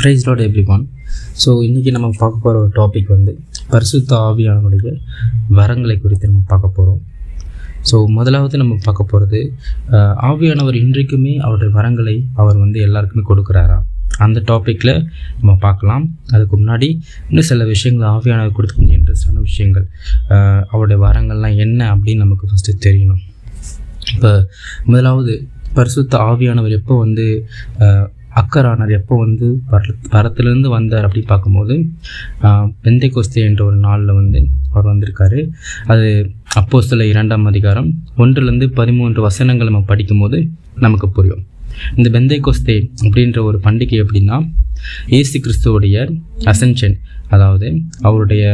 Price lot எப்படி one so இன்றைக்கி நம்ம பார்க்க போகிற ஒரு டாபிக் வந்து பரிசுத்த ஆவியானவருடைய வரங்களை குறித்து நம்ம பார்க்க போகிறோம் ஸோ முதலாவது நம்ம பார்க்க போகிறது ஆவியானவர் இன்றைக்குமே அவருடைய வரங்களை அவர் வந்து எல்லாருக்குமே கொடுக்குறாரா? அந்த டாப்பிக்கில் நம்ம பார்க்கலாம். அதுக்கு முன்னாடி இன்னும் சில விஷயங்கள் ஆவியானவர் கொடுத்து கொஞ்சம் இன்ட்ரெஸ்டான விஷயங்கள். அவருடைய வரங்கள்லாம் என்ன அப்படின்னு நமக்கு ஃபஸ்ட்டு தெரியணும். இப்போ முதலாவது பரிசுத்த ஆவியானவர் எப்போ வந்து அக்கரானார் எப்போ வந்து பர பரத்திலிருந்து வந்தார் அப்படி பார்க்கும்போது பெந்தை கோஸ்தே என்ற ஒரு நாளில் வந்து அவர் வந்திருக்காரு. அது அப்போ சில இரண்டாம் அதிகாரம் ஒன்றுலேருந்து பதிமூன்று வசனங்கள் நம்ம படிக்கும்போது நமக்கு புரியும். இந்த பெந்தை கோஸ்தே அப்படின்ற ஒரு பண்டிகை எப்படின்னா இயேசு கிறிஸ்துவோடைய அசென்ஷன் அதாவது அவருடைய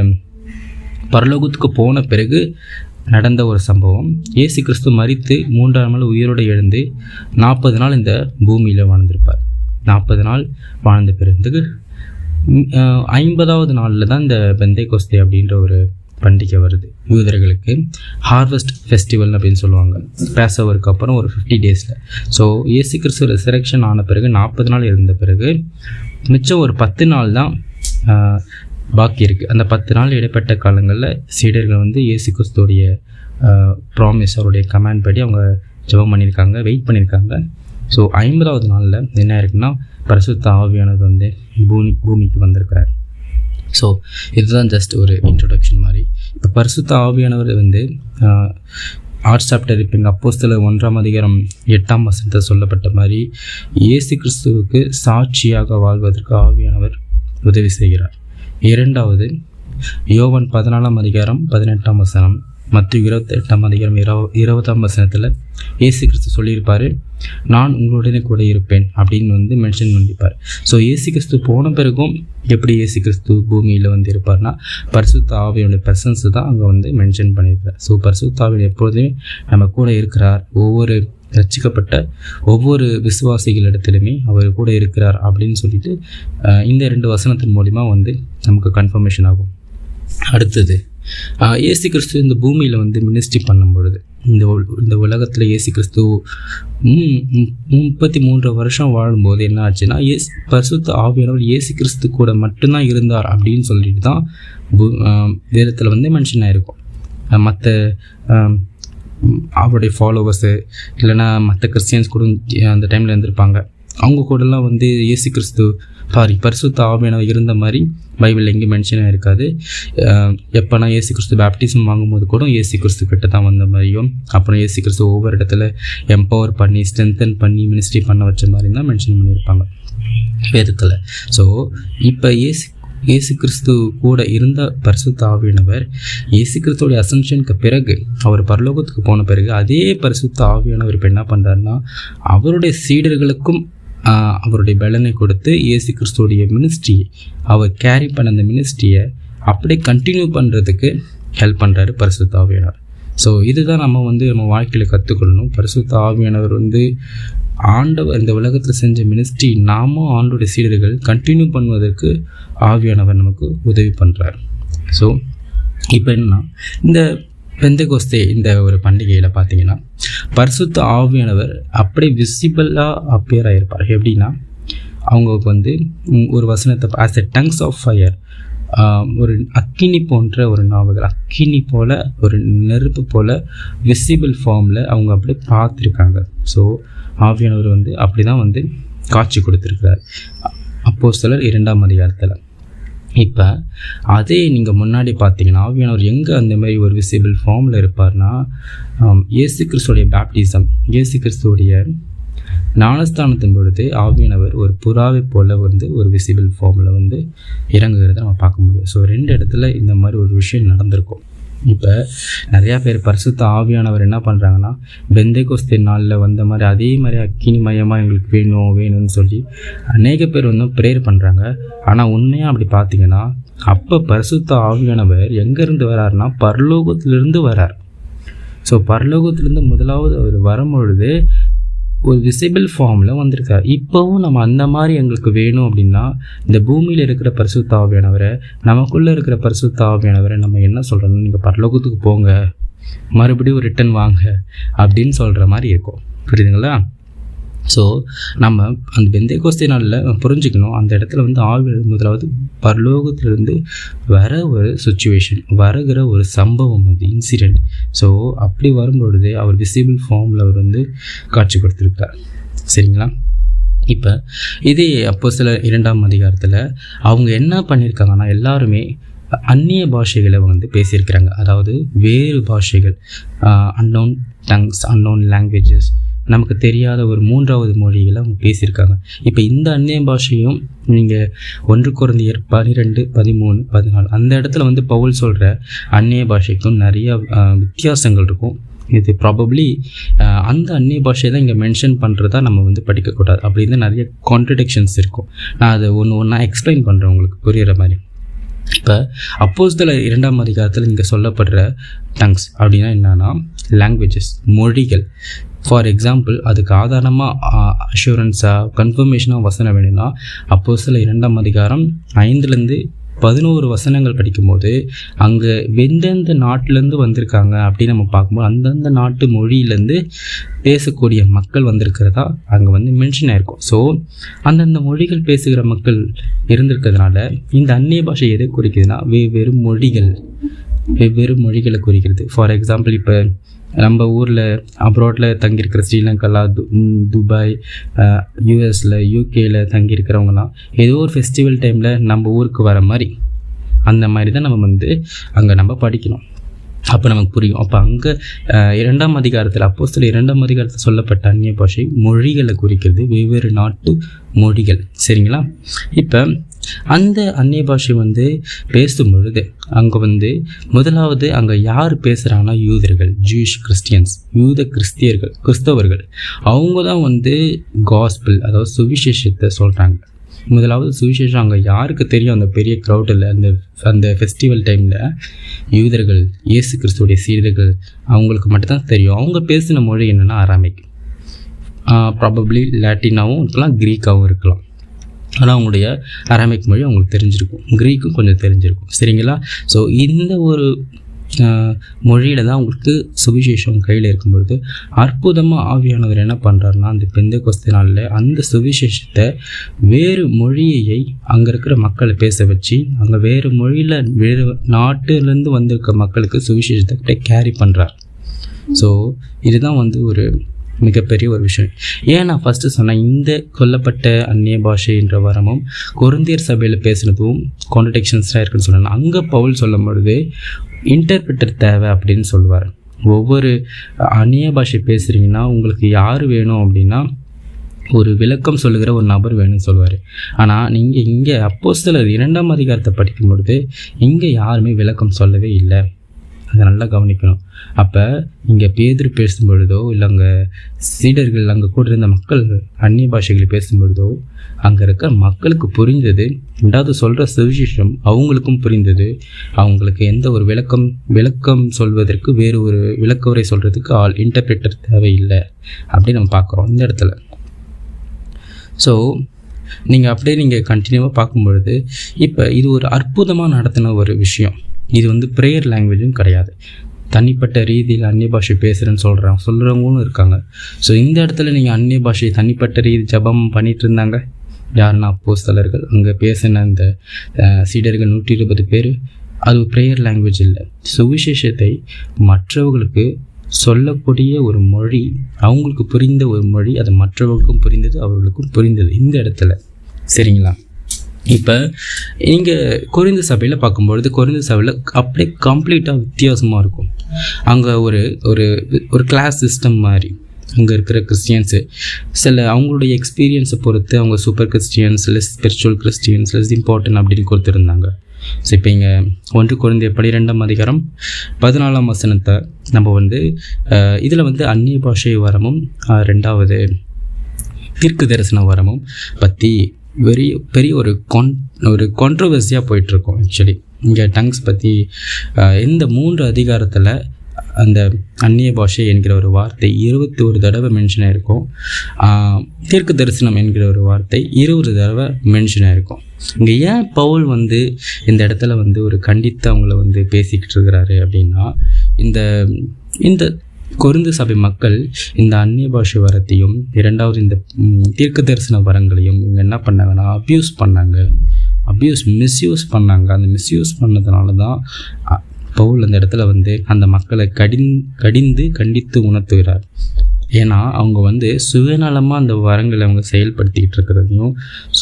பரலோகத்துக்கு போன பிறகு நடந்த ஒரு சம்பவம். இயேசு கிறிஸ்து மரித்து மூன்றாம் நாள் உயிரோடு எழுந்து நாற்பது நாள் இந்த பூமியில் வாழ்ந்திருப்பார். நாற்பது நாள் வாழ்ந்த பிறகு ஐம்பதாவது நாளில் தான் இந்த பெந்தை கோஸ்தே அப்படின்ற ஒரு பண்டிகை வருது. யூதர்களுக்கு ஹார்வெஸ்ட் ஃபெஸ்டிவல் அப்படின்னு சொல்லுவாங்க. பேசவருக்கு அப்புறம் ஒரு ஃபிஃப்டி டேஸில் ஸோ ஏசி கிறிஸ்து ரெசரெக்ஷன் ஆன பிறகு நாற்பது நாள் இருந்த பிறகு மிச்சம் ஒரு பத்து நாள் தான் பாக்கி இருக்குது அந்த பத்து நாள் இடைப்பட்ட காலங்களில் சீடர்கள் வந்து ஏசு கிறிஸ்துடைய ப்ராமிஸ் அவருடைய கமாண்ட் படி அவங்க ஜெபம் பண்ணியிருக்காங்க வெயிட் பண்ணியிருக்காங்க. ஸோ ஐம்பதாவது நாளில் என்ன இருக்குன்னா பரிசுத்த ஆவியானவர் வந்து பூமி பூமிக்கு வந்திருக்கிறார். ஸோ இதுதான் ஜஸ்ட் ஒரு இன்ட்ரொடக்ஷன் மாதிரி. இப்போ பரிசுத்த ஆவியானவர் வந்து ஆர்ட்ஸ் சாப்டர் இப்போ இங்கே அப்போஸ்தில் ஒன்றாம் அதிகாரம் எட்டாம் வசனத்தில் சொல்லப்பட்ட மாதிரி இயேசு கிறிஸ்துவுக்கு சாட்சியாக வாழ்வதற்கு ஆவியானவர் உதவி செய்கிறார். இரண்டாவது யோவன் பதினாலாம் அதிகாரம் பதினெட்டாம் வசனம். மற்ற இருபத்தி எட்டாம் அதிகாரம் இரவு இருபதாம் வசனத்தில் இயேசு கிறிஸ்து சொல்லியிருப்பார் நான் உங்களுடனே கூட இருப்பேன் அப்படின்னு வந்து மென்ஷன் பண்ணியிருப்பார் ஸோ இயேசு கிறிஸ்து போன பிறகும் எப்படி இயேசு கிறிஸ்து பூமியில் வந்து இருப்பார்னா பரிசுத்த ஆவியோட பிரசன்ஸ் தான் அங்கே வந்து மென்ஷன் பண்ணியிருப்பார். ஸோ பரிசுத்த ஆவியன் எப்பொழுதுமே நம்ம கூட இருக்கிறார். ஒவ்வொரு ரட்சிக்கப்பட்ட ஒவ்வொரு விசுவாசிகளிடத்திலுமே அவர் கூட இருக்கிறார் அப்படின்னு சொல்லிட்டு இந்த ரெண்டு வசனத்தின் மூலிமா வந்து நமக்கு கன்ஃபர்மேஷன் ஆகும். அடுத்தது ஆஹ், இயேசு கிறிஸ்து இந்த பூமியில் வந்து மினிஸ்ட்ரி பண்ணும் பொழுது இந்த இந்த உலகத்தில் இயேசு கிறிஸ்து முப்பத்தி மூன்று வருஷம் வாழும்போது என்ன ஆச்சுன்னா ஏஸ் பரிசுத்த ஆவியானவர் இயேசு கிறிஸ்து கூட மட்டும்தான் இருந்தார் அப்படின்னு சொல்லிட்டு தான் பூ- வேதத்தில் வந்து மென்ஷன் ஆயிருக்கும். மற்ற அவருடைய ஃபாலோவர்ஸு இல்லைன்னா மற்ற கிறிஸ்டியன்ஸ் கூட அந்த டைமில் இருந்திருப்பாங்க. அவங்க கூடலாம் வந்து இயேசு கிறிஸ்து சாரி பரிசுத்த ஆவியானவர் இருந்த மாதிரி பைபிள் எங்கேயும் மென்ஷனாக இருக்காது. எப்போ எப்போனா ஏசி கிறிஸ்து பேப்டிசம் வாங்கும்போது கூட ஏசி கிறிஸ்து கிட்ட தான் வந்த மாதிரியும் அப்புறம் ஏசி கிறிஸ்து ஒவ்வொரு இடத்துல எம்பவர் பண்ணி ஸ்ட்ரென்தன் பண்ணி மினிஸ்ட்ரி பண்ண வச்ச மாதிரி தான் மென்ஷன் பண்ணியிருப்பாங்க. வேதத்தில். ஸோ இப்போ ஏசி இயேசு கிறிஸ்து கூட இருந்த பரிசுத்த ஆவியானவர் இயேசு கிறிஸ்துவோடைய அசன்ஷனுக்கு பிறகு அவர் பரலோகத்துக்கு போன பிறகு அதே பரிசுத்த ஆவியானவர் இப்போ என்ன பண்ணுறாருன்னா அவருடைய சீடர்களுக்கும் அவருடைய பலனை கொடுத்து இயேசு கிறிஸ்துவோடைய மினிஸ்ட்ரி அவர் கேரி பண்ண அந்த மினிஸ்ட்ரியை அப்படியே கண்டினியூ பண்ணுறதுக்கு ஹெல்ப் பண்ணுறாரு பரிசுத்த ஆவியானார் ஸோ இதுதான் நம்ம வந்து நம்ம வாழ்க்கையில் கற்றுக்கொள்ளணும் பரிசுத்த ஆவியானவர் வந்து ஆண்டவர் இந்த உலகத்தில் செஞ்ச மினிஸ்ட்ரி நாமும் ஆண்டோடைய சீடர்கள் கண்டினியூ பண்ணுவதற்கு ஆவியானவர் நமக்கு உதவி பண்ணுறார் ஸோ இப்போ என்னன்னா இந்த பெந்தகோஸ்தே இந்த ஒரு பண்டிகையில் பார்த்தீங்கன்னா பரிசுத்த ஆவியானவர் அப்படியே விசிபிளாக அப்பியர் ஆகிருப்பார் எப்படின்னா அவங்களுக்கு வந்து ஒரு வசனத்தை as a tongues of fire ஒரு அக்கினி போன்ற ஒரு நாவல்கள் அக்கினி போல் ஒரு நெருப்பு போல் விசிபிள் ஃபார்மில் அவங்க அப்படியே பார்த்துருக்காங்க. ஸோ ஆவியானவர் வந்து அப்படி தான் வந்து காட்சி கொடுத்துருக்கிறார். அப்போ சிலர் இரண்டாம் அதிகாரத்தில். இப்போ அதே நீங்கள் முன்னாடி பார்த்தீங்கன்னா ஆவியானவர் எங்கே அந்த மாதிரி ஒரு விசிபிள் ஃபார்மில் இருப்பார்னா இயேசு கிறிஸ்துடைய பேப்டிசம் இயேசு கிறிஸ்துடைய ஞானஸ்தானத்தின் பொழுது ஆவியானவர் ஒரு புறாவை போல வந்து ஒரு விசிபிள் ஃபார்மில் வந்து இறங்குகிறத நம்ம பார்க்க முடியும். ஸோ ரெண்டு இடத்துல இந்த மாதிரி ஒரு விஷயம் நடந்திருக்கும். இப்போ நிறையா பேர் பரிசுத்த ஆவியானவர் என்ன பண்ணுறாங்கன்னா பெந்தை கோஸ்தே நாளில் வந்த மாதிரி அதே மாதிரி அக்கினி மயமாக எங்களுக்கு வேணும் வேணும்னு சொல்லி அநேக பேர் வந்து ப்ரேயர் பண்ணுறாங்க ஆனால் உண்மையாக அப்படி பார்த்தீங்கன்னா அப்போ பரிசுத்த ஆவியானவர் எங்கேருந்து வராருன்னா பரலோகத்திலிருந்து வரார். ஸோ பரலோகத்திலேருந்து முதலாவது அவர் வரும்பொழுது ஒரு விசிபிள் ஃபார்மில் வந்திருக்காரு இப்போவும் நம்ம அந்த மாதிரி எங்களுக்கு வேணும் அப்படின்னா இந்த பூமியில் இருக்கிற பரிசுத்தாவியானவரை நமக்குள்ளே இருக்கிற பரிசுத்தாவியானவரை நம்ம என்ன சொல்கிறோம் நீங்கள் பரலோகத்துக்கு போங்க. மறுபடியும் ரிட்டன் வாங்க அப்படின்னு சொல்கிற மாதிரி இருக்கும். புரியுதுங்களா? ஸோ நம்ம அந்த பெந்தை கோஸ்தே நாளில் புரிஞ்சுக்கணும் அந்த இடத்துல வந்து ஆவி முதலாவது பரலோகத்திலிருந்து வர ஒரு சுச்சுவேஷன் வருகிற ஒரு சம்பவம் அது இன்சிடெண்ட் ஸோ அப்படி வரும்பொழுது அவர் விசிபிள் ஃபார்மில் அவர் வந்து காட்சி கொடுத்துருக்கார் சரிங்களா? இப்போ இதே அப்போ சில இரண்டாம் அதிகாரத்தில் அவங்க என்ன பண்ணியிருக்காங்கன்னா எல்லாருமே அந்நிய பாஷைகளை வந்து பேசியிருக்கிறாங்க. அதாவது வேறு பாஷைகள் அன்னோன் டங்ஸ் அன்னோன் லாங்குவேஜஸ் நமக்கு தெரியாத ஒரு மூன்றாவது மொழிகளை அவங்க பேசியிருக்காங்க. இப்போ இந்த அந்நிய பாஷையும் நீங்கள் ஒன்று குழந்தையர் பனிரெண்டு பதிமூணு பதினாலு அந்த இடத்துல வந்து பவுல் சொல்கிற அந்நிய பாஷைக்கும் நிறையா வித்தியாசங்கள் இருக்கும். இது ப்ராபப்ளி அந்த அந்நிய பாஷையை தான் இங்கே மென்ஷன் பண்ணுறதா நம்ம வந்து படிக்கக்கூடாது. அப்படின்னு நிறைய கான்ட்ரடிக்ஷன்ஸ் இருக்கும். நான் அதை ஒன்று ஒன்றா எக்ஸ்பிளைன் பண்ணுறேன் உங்களுக்கு. புரிகிற மாதிரி. இப்போ அப்போஸ்தில் இரண்டாம் அதிகாரத்தில் இங்கே சொல்லப்படுற டங்ஸ் அப்படின்னா என்னன்னா லாங்குவேஜஸ் மொழிகள். ஃபார் எக்ஸாம்பிள் அதுக்கு ஆதாரமாக அஷூரன்ஸாக கன்ஃபர்மேஷனாக வசனம் வேணும்னா அப்போ சில இரண்டாம் அதிகாரம் ஐந்துலேருந்து பதினோரு வசனங்கள் படிக்கும்போது அங்கே எந்தெந்த நாட்டிலேருந்து வந்திருக்காங்க அப்படின்னு நம்ம பார்க்கும்போது அந்தந்த நாட்டு மொழியிலேருந்து பேசக்கூடிய மக்கள் வந்திருக்கிறதா அங்கே வந்து மென்ஷன் ஆயிருக்கும். ஸோ அந்தந்த மொழிகள் பேசுகிற மக்கள் இருந்திருக்கிறதுனால இந்த அந்நிய பாஷை எதை குறிக்குதுன்னா வெவ்வேறு மொழிகள். வெவ்வேறு மொழிகளை குறிக்கிறது. ஃபார் எக்ஸாம்பிள் இப்போ நம்ம ஊரில் அப்ராடில் தங்கியிருக்கிற ஸ்ரீலங்காவில் து துபாய் யூஎஸில் யூகேயில் தங்கியிருக்கிறவங்கலாம் ஏதோ ஒரு ஃபெஸ்டிவல் டைமில் நம்ம ஊருக்கு வர மாதிரி அந்த மாதிரி தான் நம்ம வந்து அங்கே நம்ம படிக்கணும். அப்போ நமக்கு புரியும். அப்போ அங்கே இரண்டாம் அதிகாரத்தில் அப்போ சில இரண்டாம் அதிகாரத்தில் சொல்லப்பட்ட அந்நிய பாஷை மொழிகளை குறிக்கிறது. வெவ்வேறு நாட்டு மொழிகள். சரிங்களா? இப்போ அந்த அந்நிய பாஷை வந்து பேசும் பொழுது அங்கே வந்து முதலாவது அங்கே யார் பேசுகிறாங்கன்னா யூதர்கள் ஜூயிஷ் கிறிஸ்டியன்ஸ் யூத கிறிஸ்தியர்கள் கிறிஸ்தவர்கள். அவங்க தான் வந்து காஸ்பிள் அதாவது சுவிசேஷத்தை சொல்கிறாங்க முதலாவது சுவிசேஷம் அங்கே யாருக்கு தெரியும்? அந்த பெரிய க்ரௌடில் அந்த அந்த ஃபெஸ்டிவல் டைமில் யூதர்கள் இயேசு கிறிஸ்துவோடைய சீடர்கள் அவங்களுக்கு மட்டும்தான் தெரியும். அவங்க பேசின மொழி என்னென்னா அராமிக் ப்ராபப்ளி லாட்டினாவும் இருக்கலாம் க்ரீக்காகவும் இருக்கலாம். ஆனால் அவங்களுடைய அராமிக் மொழி அவங்களுக்கு தெரிஞ்சிருக்கும். க்ரீக்கும் கொஞ்சம் தெரிஞ்சிருக்கும். சரிங்களா? ஸோ இந்த ஒரு மொழியில் தான் அவங்களுக்கு சுவிசேஷம் கையில் இருக்கும் பொழுது அற்புதமாக ஆவியானவர் என்ன பண்ணுறாருன்னா அந்த பெந்த கொஸ்து நாளில் அந்த சுவிசேஷத்தை வேறு மொழியை அங்கே இருக்கிற மக்களை பேச வச்சு அங்கே வேறு மொழியில் வேறு நாட்டிலேருந்து வந்திருக்க மக்களுக்கு சுவிசேஷத்தை கேரி பண்ணுறார் ஸோ இதுதான் வந்து ஒரு மிகப்பெரிய ஒரு விஷயம். ஏன் நான் ஃபஸ்ட்டு சொன்னேன் இந்த கொல்லப்பட்ட அந்நிய பாஷைன்ற வரமும் குருந்தியர் சபையில் பேசுனதும் கான்ட்ரடிக்ஷன்ஸாக இருக்குன்னு சொன்னேன். அங்கே பவுல் சொல்லும் பொழுது இன்டர்பிரிட்டர் தேவை அப்படின்னு சொல்லுவார். ஒவ்வொரு அந்நிய பாஷை பேசுகிறீங்கன்னா உங்களுக்கு யார் வேணும் அப்படின்னா ஒரு விளக்கம் சொல்லுகிற ஒரு நபர் வேணும்னு சொல்லுவார். ஆனால் நீங்கள் இங்கே அப்போ சிலர் இரண்டாம் அதிகாரத்தை படிக்கும் பொழுது இங்கே யாருமே விளக்கம் சொல்லவே இல்லை. அதை நல்லா கவனிக்கணும். அப்போ இங்கே பேதர் பேசும் பொழுதோ இல்லை அங்கே சீடர்கள் அங்கே கூட இருந்த மக்கள் அந்நிய பாஷைகளை பேசும் பொழுதோ அங்கே இருக்க மக்களுக்கு புரிந்தது ரெண்டாவது சொல்கிற சுவிசேஷம் அவங்களுக்கும் புரிந்தது. அவங்களுக்கு எந்த ஒரு விளக்கம் விளக்கம் சொல்வதற்கு வேறு ஒரு விளக்கவுரை சொல்கிறதுக்கு ஆள் இன்டர்பிரேட்டர் தேவையில்லை. அப்படின்னு நம்ம பார்க்குறோம் இந்த இடத்துல. ஸோ நீங்கள் அப்படியே நீங்கள் கண்டினியூவாக பார்க்கும்பொழுது இப்போ இது ஒரு அற்புதமாக நடத்தின ஒரு விஷயம். இது வந்து ப்ரேயர் லாங்குவேஜும் கிடையாது. தனிப்பட்ட ரீதியில் அந்நிய பாஷை பேசுகிறேன்னு சொல்கிறாங்க சொல்கிறவங்களும் இருக்காங்க. ஸோ இந்த இடத்துல நீங்கள் அந்நிய பாஷை தனிப்பட்ட ரீதி ஜபம் பண்ணிகிட்டு இருந்தாங்க? யாருன்னா அப்போஸ்தலர்கள். அங்கே பேசின அந்த சீடர்கள் நூற்றி இருபது பேர். அது ப்ரேயர் லாங்குவேஜ் இல்லை. சுவிசேஷத்தை மற்றவர்களுக்கு சொல்லக்கூடிய ஒரு மொழி அவங்களுக்கு புரிந்த ஒரு மொழி அது மற்றவர்களுக்கும் புரிந்தது அவர்களுக்கும் புரிந்தது. இந்த இடத்துல. சரிங்களா? இப்போ நீங்கள் குறைந்த சபையில் பார்க்கும்பொழுது குறைந்த சபையில் அப்படியே கம்ப்ளீட்டாக வித்தியாசமாக இருக்கும். அங்கே ஒரு ஒரு ஒரு கிளாஸ் சிஸ்டம் மாதிரி அங்கே இருக்கிற கிறிஸ்டியன்ஸு சில அவங்களுடைய எக்ஸ்பீரியன்ஸை பொறுத்து அவங்க super Christians less spiritual Christians less important அப்படின்னு கொடுத்துருந்தாங்க. ஸோ இப்போ இங்கே ஒன்று குறைந்த பனிரெண்டாம் அதிகாரம் பதினாலாம் வசனத்தை நம்ம வந்து இதில் வந்து அந்நிய பாஷை வரமும் ரெண்டாவது தீர்க்கு தரிசன வரமும் பற்றி வெரி பெரிய ஒரு கான் ஒரு கான்ட்ரவர்சியாக போயிட்டுருக்கோம் ஆக்சுவலி இங்கே டங்ஸ் பற்றி இந்த மூன்று அதிகாரத்தில் அந்த அந்நிய பாஷை என்கிற ஒரு வார்த்தை இருபத்தி ஒரு தடவை மென்ஷன் ஆகிருக்கும் தீர்க்க தரிசனம் என்கிற ஒரு வார்த்தை இருபது தடவை மென்ஷன் ஆகிருக்கும் இங்கே ஏன் பவுல் வந்து இந்த இடத்துல வந்து ஒரு கண்டித்து அவங்கள வந்து பேசிக்கிட்டு இருக்கிறாரு அப்படின்னா இந்த இந்த கொருந்து சபை மக்கள் இந்த அந்நிய பாஷை வரத்தையும் இரண்டாவது இந்த தீர்க்க தரிசன வரங்களையும் இவங்க என்ன பண்ணாங்கன்னா அப்யூஸ் பண்ணாங்க. அப்யூஸ் மிஸ்யூஸ் பண்ணாங்க. அந்த மிஸ்யூஸ் பண்ணதுனால தான் பவுல் அந்த இடத்துல வந்து அந்த மக்களை கடின் கடிந்து கண்டித்து உணர்த்துகிறார். ஏன்னா அவங்க வந்து சுயநலமாக அந்த வரங்களை அவங்க செயல்படுத்திக்கிட்டு இருக்கிறதையும்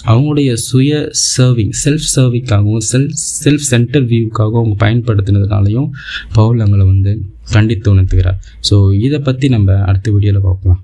அவங்களுடைய சுய சர்விங் செல்ஃப் சர்விங்காகவும் செல்ஃப் செல்ஃப் சென்டர் வியூக்காகவும் அவங்க பயன்படுத்தினதுனாலையும் பவுல் அவங்களை வந்து கண்டித்து உணர்த்துகிறார். ஸோ இதை பற்றி நம்ம அடுத்த வீடியோவில் பார்க்கலாம்.